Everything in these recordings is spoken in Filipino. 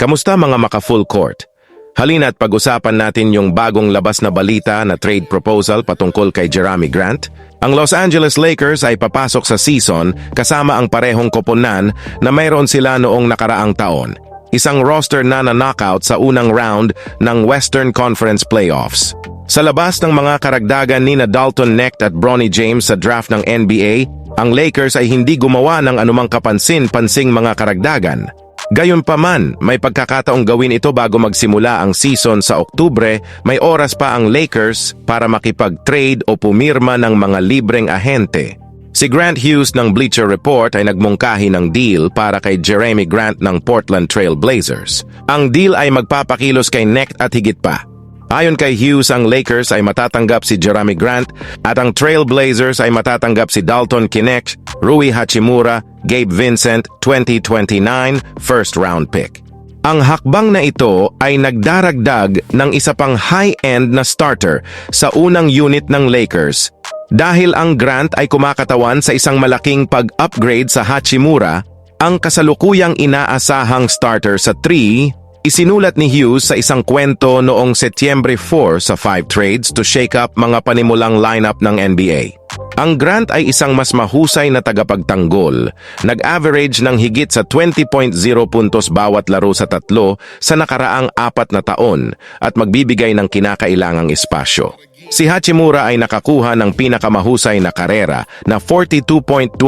Kamusta mga maka-full court? Halina't pag-usapan natin yung bagong labas na balita na trade proposal patungkol kay Jeremy Grant. Ang Los Angeles Lakers ay papasok sa season kasama ang parehong koponan na mayroon sila noong nakaraang taon. Isang roster na na-knockout sa unang round ng Western Conference Playoffs. Sa labas ng mga karagdagan ni na Dalton Necht at Bronny James sa draft ng NBA, ang Lakers ay hindi gumawa ng anumang kapansin-pansing mga karagdagan. Gayunpaman, may pagkakataong gawin ito bago magsimula ang season sa Oktubre, may oras pa ang Lakers para makipag-trade o pumirma ng mga libreng ahente. Si Grant Hughes ng Bleacher Report ay nagmungkahi ng deal para kay Jeremy Grant ng Portland Trail Blazers. Ang deal ay magpapakilos kay Necht at higit pa. Ayon kay Hughes, ang Lakers ay matatanggap si Jeremy Grant at ang Trail Blazers ay matatanggap si Dalton Kinect, Rui Hachimura, Gabe Vincent, 2029 first round pick. Ang hakbang na ito ay nagdaragdag ng isa pang high-end na starter sa unang unit ng Lakers dahil ang Grant ay kumakatawan sa isang malaking pag-upgrade sa Hachimura, ang kasalukuyang inaasahang starter sa 3 Isinulat ni Hughes sa isang kwento noong Setyembre 4 sa 5 trades to shake up mga panimulang lineup ng NBA. Ang Grant ay isang mas mahusay na tagapagtanggol, nag-average ng higit sa 20.0 puntos bawat laro sa tatlo sa nakaraang apat na taon at magbibigay ng kinakailangang espasyo. Si Hachimura ay nakakuha ng pinakamahusay na karera na 42.2%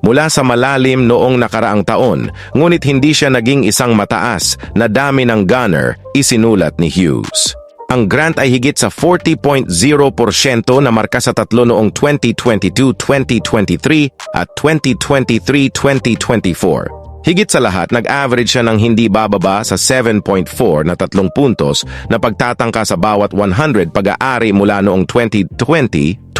mula sa malalim noong nakaraang taon, ngunit hindi siya naging isang mataas na dami ng gunner, isinulat ni Hughes. Ang grant ay higit sa 40.0% na marka sa tatlo noong 2022-2023 at 2023-2024. Higit sa lahat, nag-average siya ng hindi bababa sa 7.4 na tatlong puntos na pagtatangka sa bawat 100 pag-aari mula noong 2020-2021.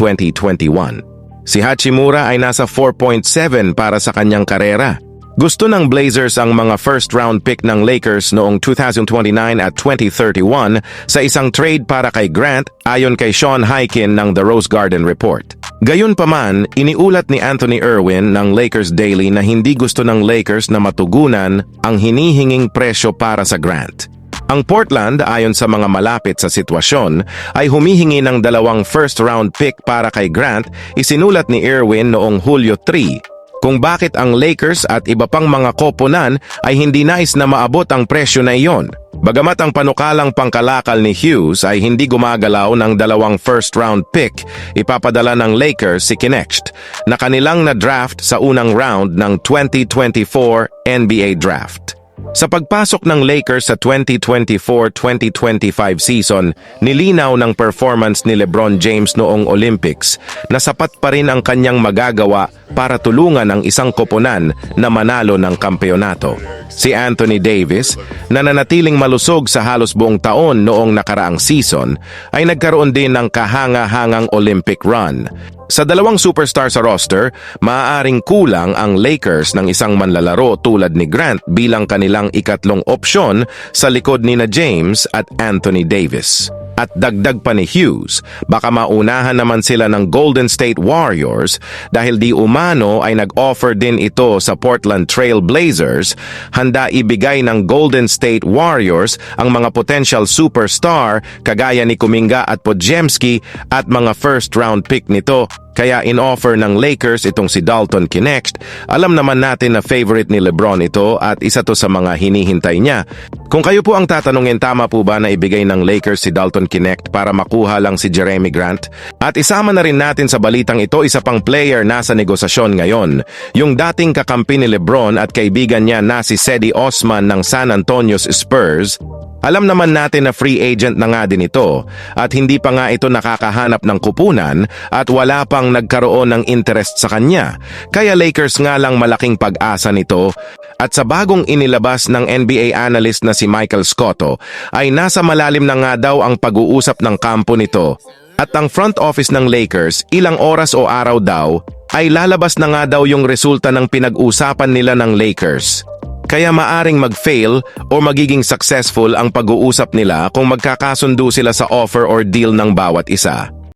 Si Hachimura ay nasa 4.7 para sa kanyang karera. Gusto ng Blazers ang mga first-round pick ng Lakers noong 2029 at 2031 sa isang trade para kay Grant ayon kay Sean Hykin ng The Rose Garden Report. Gayunpaman, iniulat ni Anthony Irwin ng Lakers Daily na hindi gusto ng Lakers na matugunan ang hinihinging presyo para sa Grant. Ang Portland, ayon sa mga malapit sa sitwasyon, ay humihingi ng dalawang first-round pick para kay Grant, isinulat ni Irwin noong Hulyo 3 kung bakit ang Lakers at iba pang mga koponan ay hindi nais na maabot ang presyo na iyon. Bagamat ang panukalang pangkalakal ni Hughes ay hindi gumagalaw ng dalawang first-round pick, ipapadala ng Lakers si Kinecht na kanilang na-draft sa unang round ng 2024 NBA Draft. Sa pagpasok ng Lakers sa 2024-2025 season, nilinaw ng performance ni LeBron James noong Olympics na sapat pa rin ang kanyang magagawa para tulungan ang isang koponan na manalo ng kampeonato. Si Anthony Davis, na nanatiling malusog sa halos buong taon noong nakaraang season, ay nagkaroon din ng kahanga-hangang Olympic run. Sa dalawang superstar sa roster, maaaring kulang ang Lakers ng isang manlalaro tulad ni Grant bilang kanilang ikatlong opsyon sa likod ni na James at Anthony Davis. At dagdag pa ni Hughes, baka maunahan naman sila ng Golden State Warriors dahil di umano ay nag-offer din ito sa Portland Trail Blazers, handa ibigay ng Golden State Warriors ang mga potential superstar kagaya ni Kuminga at Podziemski at mga first round pick nito. Kaya in-offer ng Lakers itong si Dalton Kinext, alam naman natin na favorite ni Lebron ito at isa to sa mga hinihintay niya. Kung kayo po ang tatanungin tama po ba na ibigay ng Lakers si Dalton Kinext para makuha lang si Jeremy Grant? At isama na rin natin sa balitang ito isa pang player nasa negosasyon ngayon, yung dating kakampi ni Lebron at kaibigan niya na si Sedi Osman ng San Antonio Spurs alam naman natin na free agent na nga din ito at hindi pa nga ito nakakahanap ng kupunan at wala pang nagkaroon ng interest sa kanya. Kaya Lakers nga lang malaking pag-asa nito at sa bagong inilabas ng NBA analyst na si Michael Scotto ay nasa malalim na nga daw ang pag-uusap ng kampo nito at ang front office ng Lakers ilang oras o araw daw ay lalabas na nga daw yung resulta ng pinag-usapan nila ng Lakers. Kaya maaring mag-fail o magiging successful ang pag-uusap nila kung magkakasundo sila sa offer or deal ng bawat isa.